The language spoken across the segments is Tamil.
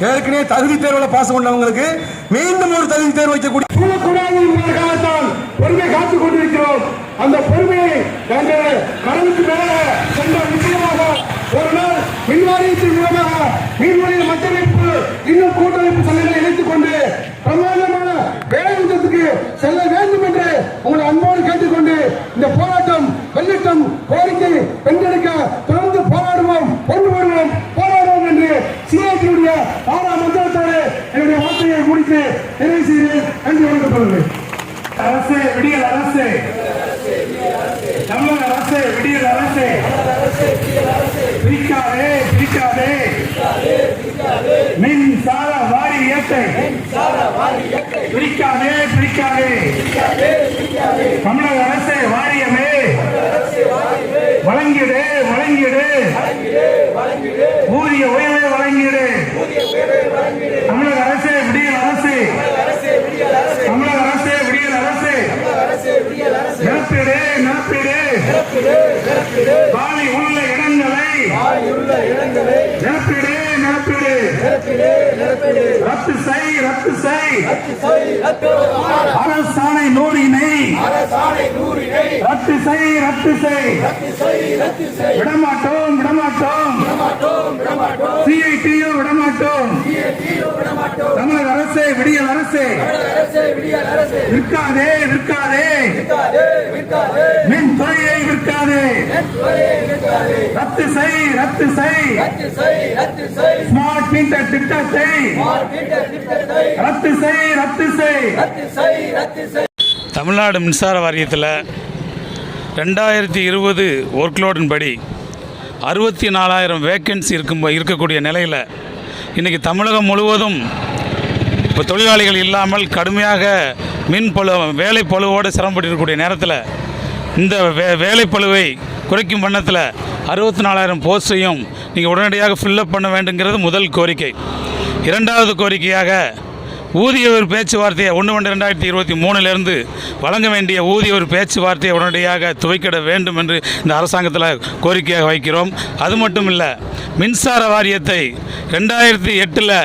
ஏற்கனவே தகுதி தேர்வில் பாஸ் பண்ணவங்களுக்கு மீண்டும் ஒரு தகுதி தேர்வு வைக்கக்கூடிய பொறுமையை காத்துக் கொண்டிருக்கிறோம். அந்த பொறுமையை நாங்கள் கடலுக்கு மேல சென்ற நிச்சயமாக ஒரு நாள் மின்வாரியத்தின் மூலமாக மீன்வழியில் மத்தியமைப்பு இன்னும் கூட்டமைப்பு சங்கங்களை இணைத்துக் கொண்டு பிரமாதமான வேலைநிறுத்தத்துக்கு செல்ல வேண்டும் என்று உங்களை அன்போடு கேட்டுக்கொண்டு இந்த போராட்டம் அரசு விடியல் அரசே. தமிழக அரசே விடியல் அரசே. பிரிக்காதே பிரிக்காதே. மின்சார வாரியத்தை பிரிக்காதே பிரிக்காதே. தமிழக அரசே வாரியமே. வழங்கிடு வழங்கிடு. ஊதிய உயர்வை வழங்கிடு. தமிழக அரசு விடியல் அரசு தமிழக அரசு விடியல் அரசு நிரப்பிடு நிரப்பிடு காலி உள்ள இடங்களை நிரப்பிடு நிரப்பிடு. ரத்து செய் ரத்து செய். அரசாணை நூறினை ரத்து செய் ரத்து செய். விடமாட்டோம் விடமாட்டோம். சிஐடியு விடமாட்டோம். தமிழக அரசு விடியல் அரசு. விற்காதே விற்காதே மின் துறையை இருக்காதே ரத்து செய் ரத்து செய். ஸ்மார்ட் மீட்டர் திட்டத்தை. ரத்து செய் ரத்து செய். தமிழ்நாடு மின்சார வாரியத்தில் ரெண்டாயிரத்தி இருபது ஒர்க்லோடின் படி அறுபத்தி நாலாயிரம் வேக்கன்சி இருக்கும் இருக்கக்கூடிய நிலையில் இன்றைக்கி தமிழகம் முழுவதும் இப்போ தொழிலாளிகள் இல்லாமல் கடுமையாக மின் பழு வேலை பழுவோடு சிரமப்பட்டிருக்கக்கூடிய நேரத்தில் இந்த வே வேலைப்பளுவை குறைக்கும் வண்ணத்தில் அறுபத்தி நாலாயிரம் போஸ்டையும் நீங்கள் உடனடியாக ஃபில்லப் பண்ண வேண்டுங்கிறது முதல் கோரிக்கை. இரண்டாவது கோரிக்கையாக ஊதிய ஒரு பேச்சுவார்த்தையை ஒன்று ஒன்று ரெண்டாயிரத்தி இருபத்தி மூணுலேருந்து வழங்க வேண்டிய ஊதிய ஒரு பேச்சுவார்த்தையை உடனடியாக துவைக்கிட வேண்டும் என்று இந்த அரசாங்கத்தில் கோரிக்கையாக வைக்கிறோம். அது மட்டும் இல்லை மின்சார வாரியத்தை ரெண்டாயிரத்தி எட்டில்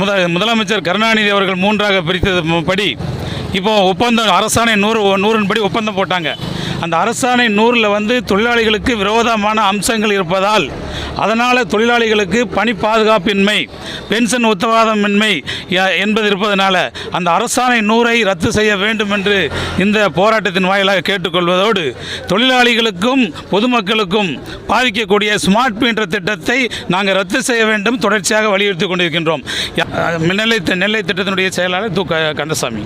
முத முதலமைச்சர் கருணாநிதி அவர்கள் மூன்றாக பிரித்தது படி இப்போ ஒப்பந்தம் அரசாணை நூறு நூறின்படி ஒப்பந்தம் போட்டாங்க. அந்த அரசாணை நூறில் வந்து தொழிலாளிகளுக்கு விரோதமான அம்சங்கள் இருப்பதால் அதனால் தொழிலாளிகளுக்கு பணி பாதுகாப்பின்மை பென்ஷன் உத்தரவாதமின்மை என்பது இருப்பதனால அந்த அரசாணை நூறை ரத்து செய்ய வேண்டும் என்று இந்த போராட்டத்தின் வாயிலாக கேட்டுக்கொள்வதோடு தொழிலாளிகளுக்கும் பொதுமக்களுக்கும் பாதிக்கக்கூடிய ஸ்மார்ட் மீட்டர் திட்டத்தை நாங்கள் ரத்து செய்ய வேண்டும் தொடர்ச்சியாக வலியுறுத்தி கொண்டிருக்கின்றோம். மின்னலை நெல்லை நெல்லை திட்டத்தினுடைய செயலாளர் து கந்தசாமி.